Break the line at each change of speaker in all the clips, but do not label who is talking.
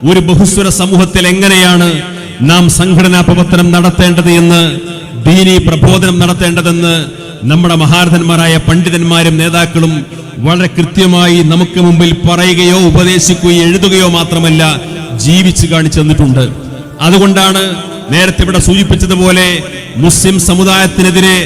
ഒരു ബഹുസ്വര സമൂഹത്തിൽ എങ്ങനെയാണ് നാം സംഘടനാ പ്രവർത്തനം നടത്തേണ്ടത് എന്ന് ദീനി പ്രബോധനം നടത്തേണ്ടതെന്ന് നമ്മുടെ മഹാരഥന്മാരായ പണ്ഡിതന്മാരും നേതാക്കളും വളരെ കൃത്യമായി നമുക്ക് മുമ്പിൽ പറയുകയോ ഉപദേശിക്കുകയോ എഴുതുകയോ മാത്രമല്ല ജീവിച്ചു കാണിച്ചു തന്നിട്ടുണ്ട്. അതുകൊണ്ടാണ് നേരത്തെ ഇവിടെ സൂചിപ്പിച്ചതുപോലെ മുസ്ലിം സമുദായത്തിനെതിരെ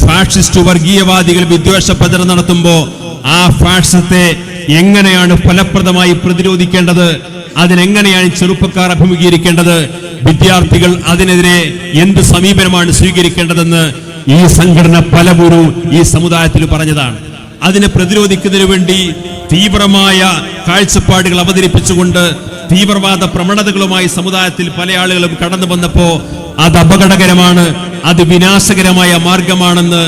ഫാഷിസ്റ്റ് വർഗീയവാദികൾ വിദ്വേഷ പ്രചരണം നടത്തുമ്പോൾ ആ ഫാഷിസത്തെ എങ്ങനെയാണ് ഫലപ്രദമായി പ്രതിരോധിക്കേണ്ടത് അതിനെങ്ങനെയാണ് ചെറുപ്പക്കാർ അഭിമുഖീകരിക്കേണ്ടത്? വിദ്യാർത്ഥികൾ അതിനെതിരെ എന്ത് സമീപനമാണ് സ്വീകരിക്കേണ്ടതെന്ന് ഈ സംഘടന പലപുരു ഈ സമുദായത്തിൽ പറഞ്ഞതാണ്. അതിനെ പ്രതിരോധിക്കുന്നതിനു വേണ്ടി തീവ്രമായ കാഴ്ചപ്പാടുകൾ അവതരിപ്പിച്ചുകൊണ്ട് തീവ്രവാദ പ്രവണതകളുമായി സമുദായത്തിൽ പല ആളുകളും കടന്നു വന്നപ്പോ അത് അപകടകരമാണ് അത് വിനാശകരമായ മാർഗമാണെന്ന്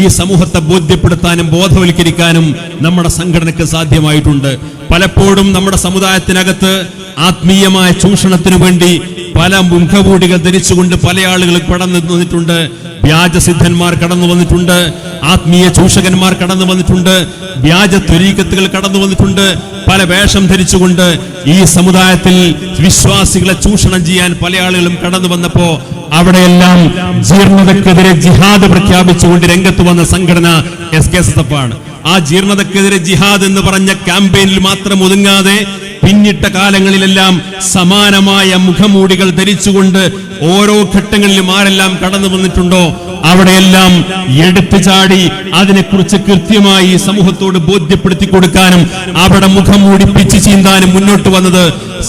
ഈ സമൂഹത്തെ ബോധ്യപ്പെടുത്താനും ബോധവൽക്കരിക്കാനും നമ്മുടെ സംഘടനയ്ക്ക് സാധ്യമായിട്ടുണ്ട്. പലപ്പോഴും നമ്മുടെ സമുദായത്തിനകത്ത് ആത്മീയമായ ചൂഷണത്തിനു വേണ്ടി പല മുഖമൂടികൾ ധരിച്ചുകൊണ്ട് പല ആളുകൾ പടം വന്നിട്ടുണ്ട് വ്യാജസിദ്ധന്മാർ കടന്നു വന്നിട്ടുണ്ട്. ആത്മീയ ചൂഷകന്മാർ കടന്നു വന്നിട്ടുണ്ട്. വ്യാജ ത്വരീക്കത്തുകൾ കടന്നു വന്നിട്ടുണ്ട്. പല വേഷം ധരിച്ചുകൊണ്ട് ഈ സമുദായത്തിൽ വിശ്വാസികളെ ചൂഷണം ചെയ്യാൻ പല ആളുകളും കടന്നു വന്നപ്പോ അവിടെയെല്ലാം ജീർണതക്കെതിരെ ജിഹാദ് പ്രഖ്യാപിച്ചുകൊണ്ട് രംഗത്ത് വന്ന സംഘടന എസ് കെ എസ് എഫ് ആണ്. ആ ജീർണതക്കെതിരെ ജിഹാദ് എന്ന് പറഞ്ഞ ക്യാമ്പയിനിൽ മാത്രം ഒതുങ്ങാതെ പിന്നിട്ട കാലങ്ങളിലെല്ലാം സമാനമായ മുഖമൂടികൾ ധരിച്ചുകൊണ്ട് ഓരോ ഘട്ടങ്ങളിലും ആരെല്ലാം കടന്നു വന്നിട്ടുണ്ടോ അവിടെയെല്ലാം എടുത്തു ചാടി അതിനെക്കുറിച്ച് കൃത്യമായി സമൂഹത്തോട് ബോധ്യപ്പെടുത്തി കൊടുക്കാനും അവിടെ മുഖം മൂടിപ്പിച്ച് പിച്ചു ചീന്താനും മുന്നോട്ട് വന്നത്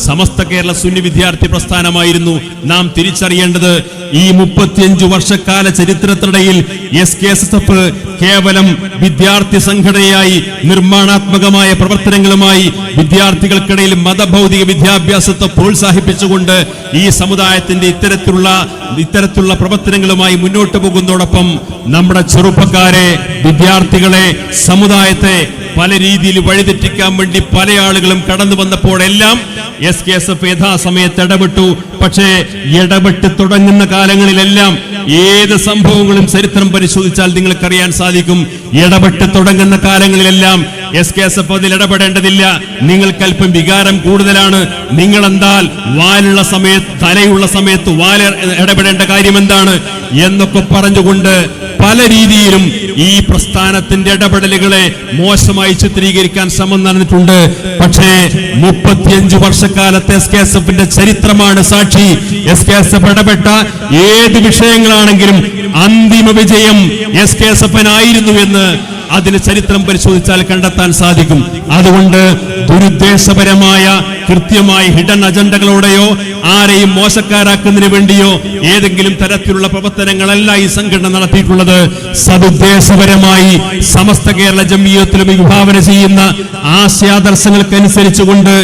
സമസ്ത കേരള സുന്നി വിദ്യാർത്ഥി പ്രസ്ഥാനമായിരുന്നു. നാം തിരിച്ചറിയേണ്ടത് ഈ മുപ്പത്തിയഞ്ചു വർഷക്കാല ചരിത്രത്തിനിടയിൽ S K S S F കേവലം വിദ്യാർത്ഥി സംഘടനയായി നിർമ്മാണാത്മകമായ പ്രവർത്തനങ്ങളുമായി വിദ്യാർത്ഥികൾക്കിടയിൽ മതഭൗതിക വിദ്യാഭ്യാസത്തെ പ്രോത്സാഹിപ്പിച്ചുകൊണ്ട് ഈ സമുദായത്തിന്റെ ഇത്തരത്തിലുള്ള ഇത്തരത്തിലുള്ള പ്രവർത്തനങ്ങളുമായി മുന്നോട്ട് പോകുന്നതോടൊപ്പം നമ്മുടെ ചെറുപ്പക്കാരെ വിദ്യാർത്ഥികളെ സമുദായത്തെ പല രീതിയിൽ വഴിതെറ്റിക്കാൻ വേണ്ടി പല ആളുകളും കടന്നു വന്നപ്പോഴെല്ലാം എസ് കെ എസ് എഫ് യഥാസമയത്ത് ഇടപെട്ടു. പക്ഷേ ഇടപെട്ട് തുടങ്ങുന്ന കാലങ്ങളിലെല്ലാം ഏത് സംഭവങ്ങളും ചരിത്രം പരിശോധിച്ചാൽ നിങ്ങൾക്കറിയാൻ സാധിക്കും. ഇടപെട്ട് തുടങ്ങുന്ന കാലങ്ങളിലെല്ലാം എസ് കെ എസ് എഫ് അതിൽ ഇടപെടേണ്ടതില്ല. നിങ്ങൾക്കല്പം വികാരം കൂടുതലാണ്. നിങ്ങൾ എന്താൽ വാലുള്ള സമയത്ത് തലയുള്ള സമയത്ത് വാല ഇടപെടേണ്ട കാര്യം എന്താണ് എന്നൊക്കെ പറഞ്ഞുകൊണ്ട് പല രീതിയിലും ഈ പ്രസ്ഥാനത്തിന്റെ ഇടപെടലുകളെ മോശമായി ചിത്രീകരിക്കാൻ ശ്രമം നടന്നിട്ടുണ്ട്. പക്ഷേ മുപ്പത്തിയഞ്ചു വർഷക്കാലത്തെ എസ് കെ എസ് എഫിന്റെ ചരിത്രമാണ് സാക്ഷി. എസ് കെ എസ് എഫ് ഇടപെട്ട ഏത് വിഷയങ്ങളാണെങ്കിലും അന്തിമ വിജയം എസ് കെ എസ് എഫിനായിരുന്നു എന്ന് അതിന് ചരിത്രം പരിശോധിച്ചാൽ കണ്ടെത്താൻ സാധിക്കും. അതുകൊണ്ട് ദുരുദ്ദേശപരമായ കൃത്യമായ ഹിഡൻ അജണ്ടകളോടെയോ ആരെയും മോശക്കാരാക്കുന്നതിന് വേണ്ടിയോ ഏതെങ്കിലും തരത്തിലുള്ള പ്രവർത്തനങ്ങളല്ല ഈ സംഘടന നടത്തിയിട്ടുള്ളത്. സതുദ്ദേശപരമായി സമസ്ത കേരള ജമീയത്തിലും വിഭാവന ചെയ്യുന്ന ആശയാദർശങ്ങൾക്കനുസരിച്ചുകൊണ്ട്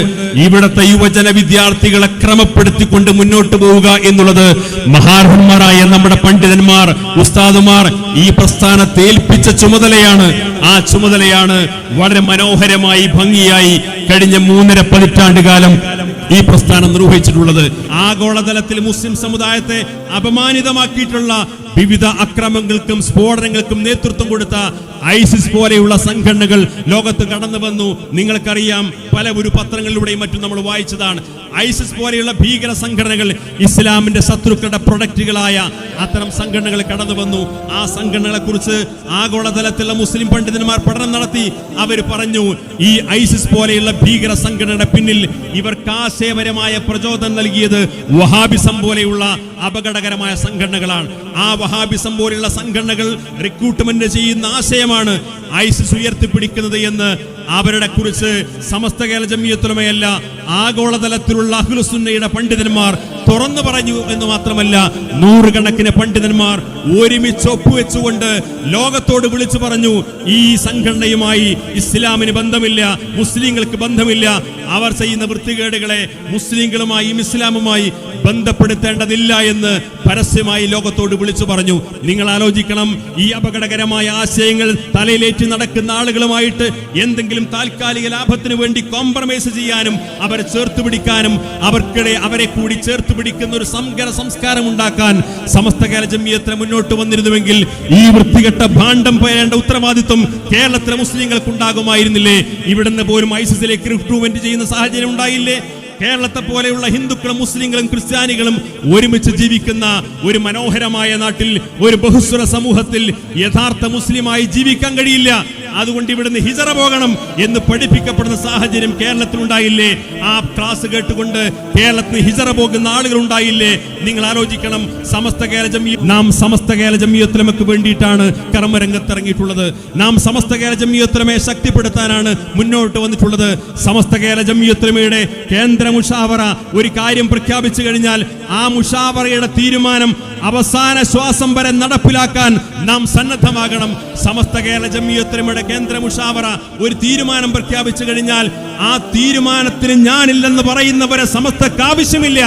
ഇവിടത്തെ യുവജന വിദ്യാർത്ഥികളെ ക്രമപ്പെടുത്തിക്കൊണ്ട് മുന്നോട്ട് പോവുക എന്നുള്ളത് മഹാർഹന്മാരായ നമ്മുടെ പണ്ഡിതന്മാർ ഉസ്താദുമാർ ഈ പ്രസ്ഥാനത്തെ ഏൽപ്പിച്ച ചുമതലയാണ്. ആ ചുമതലയാണ് വളരെ മനോഹരമായി ഭംഗിയായി കഴിഞ്ഞ മൂന്നര പതിറ്റാണ്ട് കാലം ഈ പ്രസ്ഥാനം നിർവഹിച്ചിട്ടുള്ളത്. ആഗോളതലത്തിൽ മുസ്ലിം സമുദായത്തെ അപമാനിതമാക്കിയിട്ടുള്ള വിവിധ അക്രമങ്ങൾക്കും സ്ഫോടനങ്ങൾക്കും നേതൃത്വം കൊടുത്ത ഐസിസ് പോലെയുള്ള സംഘടനകൾ ലോകത്ത് കടന്നു വന്നു. നിങ്ങൾക്കറിയാം പല ഒരു പത്രങ്ങളിലൂടെയും മറ്റും നമ്മൾ വായിച്ചതാണ്. ഐസിസ് പോലെയുള്ള ഭീകര സംഘടനകൾ ഇസ്ലാമിന്റെ ശത്രുക്കളുടെ പ്രൊഡക്റ്റുകളായ അത്തരം സംഘടനകൾ കടന്നു വന്നു. ആ സംഘടനകളെ കുറിച്ച് ആഗോളതലത്തിലുള്ള മുസ്ലിം പണ്ഡിതന്മാർ പഠനം നടത്തി. അവർ പറഞ്ഞു ഈ ഐസിസ് പോലെയുള്ള ഭീകര സംഘടനയുടെ പിന്നിൽ ഇവർ ആശയപരമായ പ്രചോദനം നൽകിയത് വഹാബിസം പോലെയുള്ള അപകടകരമായ സംഘടനകളാണ്. ആ വഹാബിസം പോലെയുള്ള സംഘടനകൾ റിക്രൂട്ട്മെന്റ് ചെയ്യുന്ന ആശയമാണ് ഐസിസ് ഉയർത്തിപ്പിടിക്കുന്നത് എന്ന് അവരുടെ കുറിച്ച് സമസ്ത കേരള ജമിയത്തുലമയല്ല ആഗോളതലത്തിലുള്ള അഹ്ലുസുന്നയുടെ പണ്ഡിതന്മാർ തുറന്നു പറഞ്ഞു എന്ന് മാത്രമല്ല നൂറുകണക്കിന് പണ്ഡിതന്മാർ ഒരുമിച്ച് ഒപ്പുവെച്ചുകൊണ്ട് ലോകത്തോട് വിളിച്ചു പറഞ്ഞു ഈ സംഘടനയുമായി ഇസ്ലാമിന് ബന്ധമില്ല മുസ്ലിങ്ങൾക്ക് ബന്ധമില്ല അവർ ചെയ്യുന്ന വൃത്തികേടുകളെ മുസ്ലിങ്ങളുമായും ഇസ്ലാമുമായി ബന്ധപ്പെടുത്തേണ്ടതില്ല എന്ന് പരസ്യമായി ലോകത്തോട് വിളിച്ചു പറഞ്ഞു. നിങ്ങൾ ആലോചിക്കണം ഈ അപകടകരമായ ആശയങ്ങൾ തലയിലേറ്റി നടക്കുന്ന ആളുകളുമായിട്ട് എന്തെങ്കിലും താൽക്കാലിക ലാഭത്തിന് വേണ്ടി കോംപ്രമൈസ് ചെയ്യാനും അവരെ ചേർത്ത് പിടിക്കാനും അവർക്കിടെ അവരെ കൂടി ചേർത്ത് പിടിക്കുന്ന ഒരു സംഘര സംസ്കാരം ഉണ്ടാക്കാൻ സമസ്ത കേരള ജമ്മിയത്തിന് മുന്നോട്ട് വന്നിരുന്നുവെങ്കിൽ ഈ വൃത്തികെട്ട ഭാണ്ഡം പേരേണ്ട ഉത്തരവാദിത്വം കേരളത്തിലെ മുസ്ലിങ്ങൾക്ക് ഉണ്ടാകുമായിരുന്നില്ലേ ഇവിടുന്ന് പോലും ഐസിസിലേക്ക് റിക്രൂട്ട്മെന്റ് ചെയ്യുന്ന സാഹചര്യം ഉണ്ടായില്ലേ? കേരളത്തെ പോലെയുള്ള ഹിന്ദുക്കളും മുസ്ലിങ്ങളും ക്രിസ്ത്യാനികളും ഒരുമിച്ച് ജീവിക്കുന്ന ഒരു മനോഹരമായ നാട്ടിൽ ഒരു ബഹുസ്വര സമൂഹത്തിൽ യഥാർത്ഥ മുസ്ലിമായി ജീവിക്കാൻ കഴിയില്ല. അതുകൊണ്ട് ഇവിടുന്ന് ഹിജറ പോകണം എന്ന് പഠിപ്പിക്കപ്പെടുന്ന സാഹചര്യം കേരളത്തിൽ ഉണ്ടായില്ലേ? ആ ക്ലാസ് കേട്ടുകൊണ്ട് കേരളത്തിന് ഹിജറ പോകുന്ന ആളുകൾ ഉണ്ടായില്ലേ? നിങ്ങൾ ആലോചിക്കണം സമസ്ത കേരള നാം സമസ്ത കേരള ജമീയത്തിലമക്ക് വേണ്ടിയിട്ടാണ് കർമ്മരംഗത്തിറങ്ങിയിട്ടുള്ളത്. നാം സമസ്ത കേരള ജമീയത്തിലമയെ ശക്തിപ്പെടുത്താനാണ് മുന്നോട്ട് വന്നിട്ടുള്ളത്. സമസ്ത കേരള ജമീയത്തിലമയുടെ കേന്ദ്ര മുഷാവറ ഒരു കാര്യം പ്രഖ്യാപിച്ചു കഴിഞ്ഞാൽ ആ മുഷാവറയുടെ തീരുമാനം അവസാന ശ്വാസം വരെ നടപ്പിലാക്കാൻ നാം സന്നദ്ധമാകണം. സമസ്ത കേരള ജമീയത്തിലമയുടെ കേന്ദ്ര മുഷാവറ ഒരു തീരുമാനം പ്രഖ്യാപിച്ചു കഴിഞ്ഞാൽ ആ തീരുമാനത്തിന് ഞാനില്ലെന്ന് പറയുന്നവരെ സമസ്തക്ക് ആവശ്യമില്ല.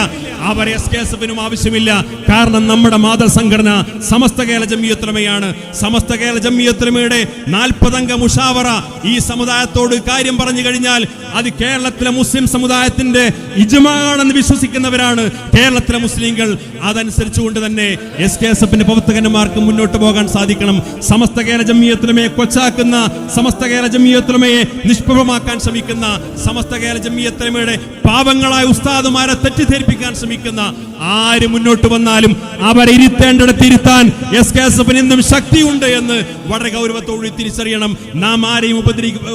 അവർ എസ് കെ എസ് എഫിനും ആവശ്യമില്ല. കാരണം നമ്മുടെ മാതൃസംഘടന സമസ്ത കേരള ജമ്മിയത്തുലമയാണ് സമസ്ത കേരള ജമ്മിയത്തുലമയുടെ നാൽപ്പതംഗ മുഷാവറ ഈ സമുദായത്തോട് കാര്യം പറഞ്ഞു കഴിഞ്ഞാൽ അത് കേരളത്തിലെ മുസ്ലിം സമുദായത്തിന്റെ ഇജമാണെന്ന് വിശ്വസിക്കുന്നവരാണ്. കേരളത്തിലെ മുസ്ലിങ്ങൾ അതനുസരിച്ചുകൊണ്ട് തന്നെ എസ് കെ എസ് എഫിന്റെ പ്രവർത്തകന്മാർക്ക് മുന്നോട്ട് പോകാൻ സാധിക്കണം. സമസ്ത കേരള ജമ്മിയത്തുലമയെ കൊച്ചാക്കുന്ന സമസ്ത കേരള ജമ്മിയത്തുലമയെ നിഷ്പ്രഭമാക്കാൻ ശ്രമിക്കുന്ന സമസ്ത കേരള ജമ്മിയത്തുലമയുടെ പാവങ്ങളായ ഉസ്താദുമാരെ തെറ്റിദ്ധരിപ്പിക്കാൻ ശ്രമിക്കുന്ന ആര് മുന്നോട്ട് വന്നാലും അവരെ ഇരുത്തേണ്ടിടത്ത് ഇരുത്താൻ എസ് കെ എസ് എഫിന് ഇന്നും ശക്തിയുണ്ട് എന്ന് വളരെ ഗൗരവത്തോടെ തിരിച്ചറിയണം. നാം ആരെയും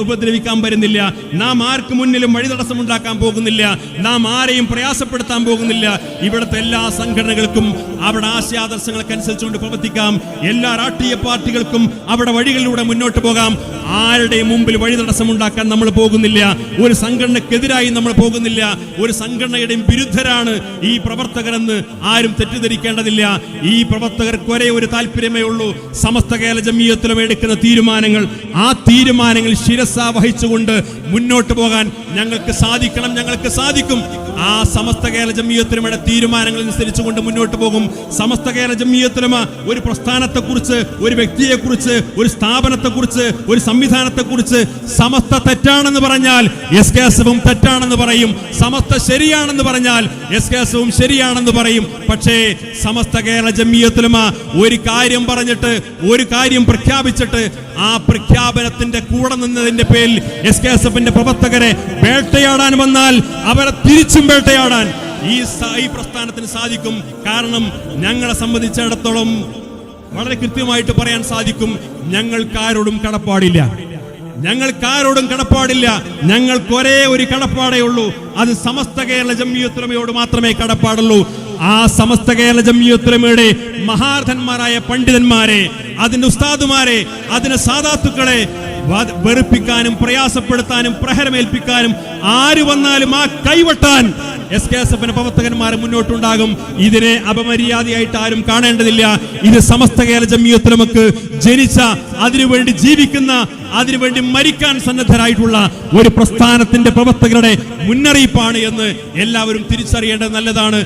ഉപദ്രവിക്കാൻ വരുന്നില്ല. നാം ആർക്ക് മുന്നിലും വഴി തടസ്സമുണ്ടാക്കാൻ പോകുന്നില്ല. നാം ആരെയും പ്രയാസപ്പെടുത്താൻ പോകുന്നില്ല. ഇവിടുത്തെ എല്ലാ സംഘടനകൾക്കും അവിടെ ആശയാദർശങ്ങൾക്ക് അനുസരിച്ചുകൊണ്ട് പ്രവർത്തിക്കാം. എല്ലാ രാഷ്ട്രീയ പാർട്ടികൾക്കും അവിടെ വഴികളിലൂടെ മുന്നോട്ട് പോകാം. ആരുടെയും മുമ്പിൽ വഴി തടസ്സമുണ്ടാക്കാൻ നമ്മൾ പോകുന്നില്ല. ഒരു സംഘടനക്കെതിരായി നമ്മൾ പോകുന്നില്ല. ഒരു സംഘടനയുടെയും വിരുദ്ധരാണ് ഈ പ്രവർത്തകരെന്ന് ആരും തെറ്റിദ്ധരിക്കേണ്ടതില്ല. ഈ പ്രവർത്തകർക്ക് ഒരേ ഒരു താല്പര്യമേ ഉള്ളൂ. സമസ്ത കേരള ജമീയത്തിലും എടുക്കുന്ന തീരുമാനങ്ങൾ. ആ തീരുമാനങ്ങൾ ശിരസ വഹിച്ചുകൊണ്ട് മുന്നോട്ട് പോകാൻ ഞങ്ങൾക്ക് സാധിക്കണം ഞങ്ങൾക്ക് സാധിക്കും. ആ സമസ്ത കേരള ജമീയത്തിനുമയുടെ തീരുമാനങ്ങൾ അനുസരിച്ചുകൊണ്ട് മുന്നോട്ട് പോകും. സമസ്ത കേരള ജമീയത്തിലുമ ഒരു പ്രസ്ഥാനത്തെക്കുറിച്ച് ഒരു വ്യക്തിയെക്കുറിച്ച് ഒരു സ്ഥാപനത്തെക്കുറിച്ച് ഒരു സംവിധാനത്തെക്കുറിച്ച് സമസ്ത തെറ്റാണെന്ന് പറഞ്ഞാൽ എസ് കെ എസ് തെറ്റാണെന്ന് പറയും. സമസ്ത ശരിയാണെന്ന് പറഞ്ഞാൽ എസ് കെ എസ് ശരിയാണെന്ന് പറയും. പക്ഷേ സമസ്ത കേരള ജമീയത്തിലുമ ഒരു കാര്യം പറഞ്ഞിട്ട് ഒരു കാര്യം പ്രഖ്യാപിച്ചിട്ട് ആ പ്രഖ്യാപനത്തിന്റെ കൂടെ നിന്നതിന്റെ പേരിൽ എസ് കെ എസ് എഫിന്റെ പ്രവർത്തകരെ വേട്ടയാടാൻ വന്നാൽ അവരെ തിരിച്ചും വേട്ടയാടാൻ. ഈ പ്രസ്ഥാനത്തിന് സാധിക്കും. കാരണം ഞങ്ങളെ സംബന്ധിച്ചിടത്തോളം വളരെ കൃത്യമായിട്ട് പറയാൻ സാധിക്കും ഞങ്ങൾക്കാരോടും കടപ്പാടില്ല. ഞങ്ങൾക്കാരോടും കടപ്പാടില്ല. ഞങ്ങൾക്ക് ഒരേ ഒരു കടപ്പാടേ ഉള്ളൂ. അത് സമസ്ത കേരള ജമ്മിയുത്തലമയോട് മാത്രമേ കടപ്പാടുള്ളൂ. ആ സമസ്ത കേരള ജമ്മിയുത്തലമയുടെ മഹാർഥന്മാരായ പണ്ഡിതന്മാരെ അതിന്റെ ഉസ്താദുമാരെ അതിന്റെ സാധാത്തുക്കളെ വെറുപ്പിക്കാനും പ്രയാസപ്പെടുത്താനും പ്രഹരമേൽപ്പിക്കാനും ആര് വന്നാലും ആ കൈവട്ടാൻ എസ് കെ എസ് എഫിന് പ്രവർത്തകന്മാർ മുന്നോട്ടുണ്ടാകും. ഇതിനെ അപമര്യാദയായിട്ട് ആരും കാണേണ്ടതില്ല. ഇത് സമസ്ത കേരള ജമ്മിയത്തിലമക്ക് ജനിച്ച അതിനുവേണ്ടി ജീവിക്കുന്ന അതിനുവേണ്ടി മരിക്കാൻ സന്നദ്ധരായിട്ടുള്ള ഒരു പ്രസ്ഥാനത്തിന്റെ പ്രവർത്തകരുടെ മുന്നറിയിപ്പാണ് എന്ന് എല്ലാവരും തിരിച്ചറിയേണ്ടത് നല്ലതാണ്.